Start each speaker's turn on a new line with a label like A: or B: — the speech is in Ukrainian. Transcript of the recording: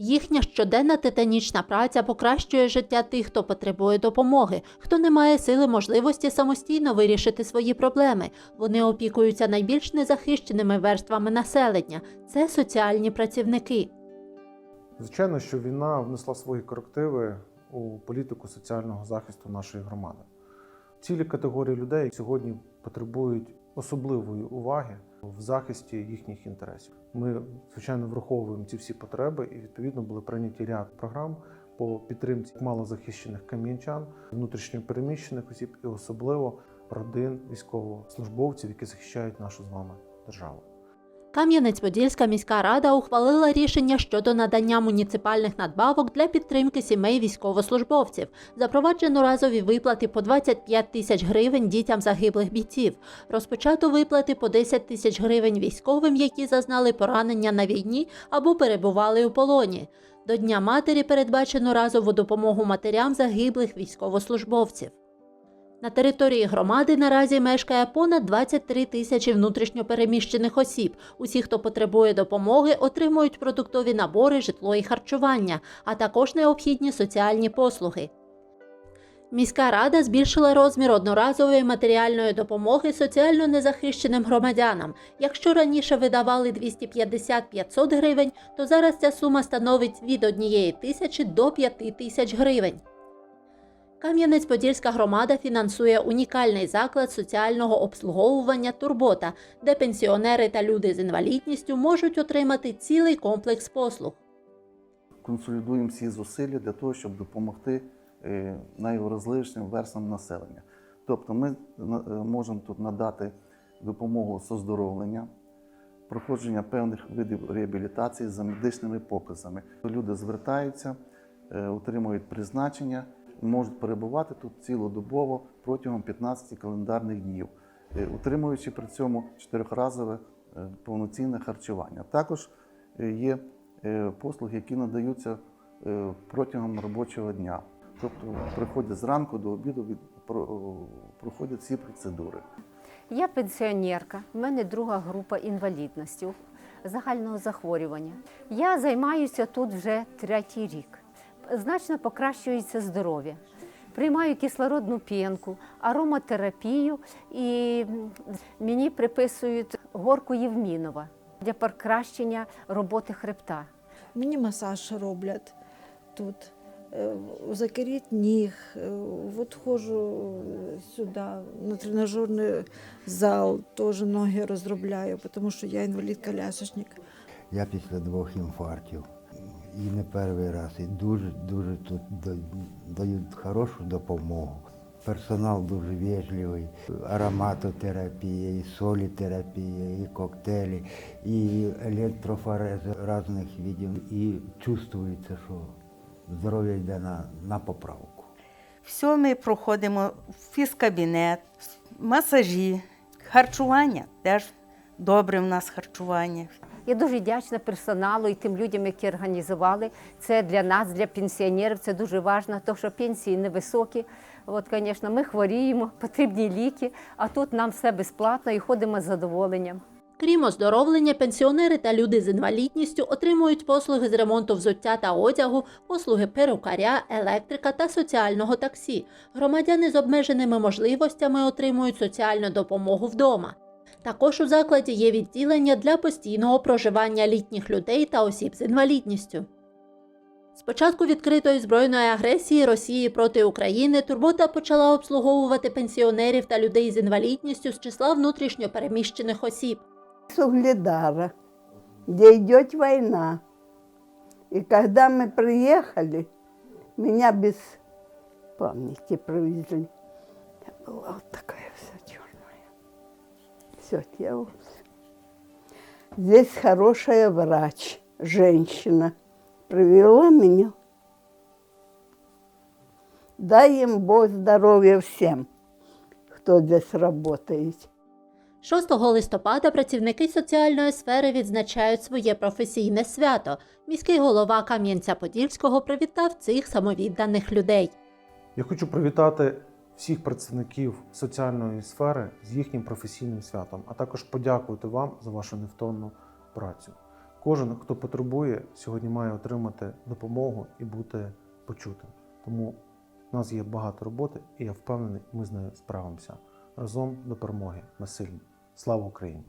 A: Їхня щоденна титанічна праця покращує життя тих, хто потребує допомоги, хто не має сили можливості самостійно вирішити свої проблеми. Вони опікуються найбільш незахищеними верствами населення. Це соціальні працівники.
B: Звичайно, що війна внесла свої корективи у політику соціального захисту нашої громади. Цілі категорії людей сьогодні потребують особливої уваги в захисті їхніх інтересів. Ми, звичайно, враховуємо ці всі потреби, і відповідно були прийняті ряд програм по підтримці малозахищених кам'янчан, внутрішньопереміщених осіб і особливо родин військовослужбовців, які захищають нашу з вами державу.
A: Кам'янець-Подільська міська рада ухвалила рішення щодо надання муніципальних надбавок для підтримки сімей військовослужбовців. Запроваджено разові виплати по 25 тисяч гривень дітям загиблих бійців. Розпочато виплати по 10 тисяч гривень військовим, які зазнали поранення на війні або перебували у полоні. До Дня матері передбачено разову допомогу матерям загиблих військовослужбовців. На території громади наразі мешкає понад 23 тисячі внутрішньопереміщених осіб. Усі, хто потребує допомоги, отримують продуктові набори, житло і харчування, а також необхідні соціальні послуги. Міська рада збільшила розмір одноразової матеріальної допомоги соціально незахищеним громадянам. Якщо раніше видавали 250-500 гривень, то зараз ця сума становить від 1 тисячі до 5 тисяч гривень. Кам'янець-Подільська громада фінансує унікальний заклад соціального обслуговування Турбота, де пенсіонери та люди з інвалідністю можуть отримати цілий комплекс послуг.
C: консолідуємо всі зусилля для того, щоб допомогти е, найвразливішим верствам населення. Тобто ми е, можемо тут надати допомогу з оздоровлення, проходження певних видів реабілітації за медичними показами. Люди звертаються, е, отримують призначення, можуть перебувати тут цілодобово протягом 15 календарних днів, е, утримуючи при цьому чотирьохразове е, повноцінне харчування. Також е, є послуги, які надаються протягом робочого дня. Тобто приходять зранку до обіду, від- про- проходять всі процедури.
D: Я пенсіонерка, в мене друга група інвалідності загального захворювання. Я займаюся тут вже третій рік. Значно покращується здоров'я. Приймаю кислородну п'янку, ароматерапію і мені приписують горку Євмінова для покращення роботи хребта.
E: Мені масаж роблять тут. Е, Закеріть ніг, е, от ходжу сюди, на тренажерний зал, теж ноги розробляю, тому що я інвалід-колясочник.
F: Я після двох інфарктів. І не перший раз. І дуже, дуже тут дають хорошу допомогу. Персонал дуже вежливий, ароматотерапія, і солітерапія, і коктейлі, і електрофорез різних видів. І чувствується, що здоров'я йде на, на поправку.
G: Все ми проходимо фізкабінет, масажі, харчування теж добре в нас харчування.
D: Я дуже вдячна персоналу і тим людям, які організували. Це для нас, для пенсіонерів, це дуже важливо, тому що пенсії невисокі. От, звісно, ми хворіємо, потрібні ліки, а тут нам все безплатно і ходимо з задоволенням.
A: Крім оздоровлення, пенсіонери та люди з інвалідністю отримують послуги з ремонту взуття та одягу, послуги перукаря, електрика та соціального таксі. Громадяни з обмеженими можливостями отримують соціальну допомогу вдома. Також у закладі є відділення для постійного проживання літніх людей та осіб з інвалідністю. З початку відкритої збройної агресії Росії проти України турбота почала обслуговувати пенсіонерів та людей з інвалідністю з числа внутрішньопереміщених осіб.
H: с Угледара, где идет война. И когда мы приехали, меня без памяти провезли. Я была вот такая вся. Все тело. Здесь хорошая врач, женщина, привела меня. Дай им Бог здоровья всем, кто здесь работает.
A: 6 листопада працівники соціальної сфери відзначають своє професійне свято. Міський голова Кам'янця-Подільського привітав цих самовідданих людей.
B: Я хочу привітати всіх працівників соціальної сфери з їхнім професійним святом, а також подякувати вам за вашу невтомну працю. Кожен, хто потребує, сьогодні має отримати допомогу і бути почутим. Тому в нас є багато роботи, і я впевнений, ми з нею справимося. Разом до перемоги. Ми сильні. Слава Україні!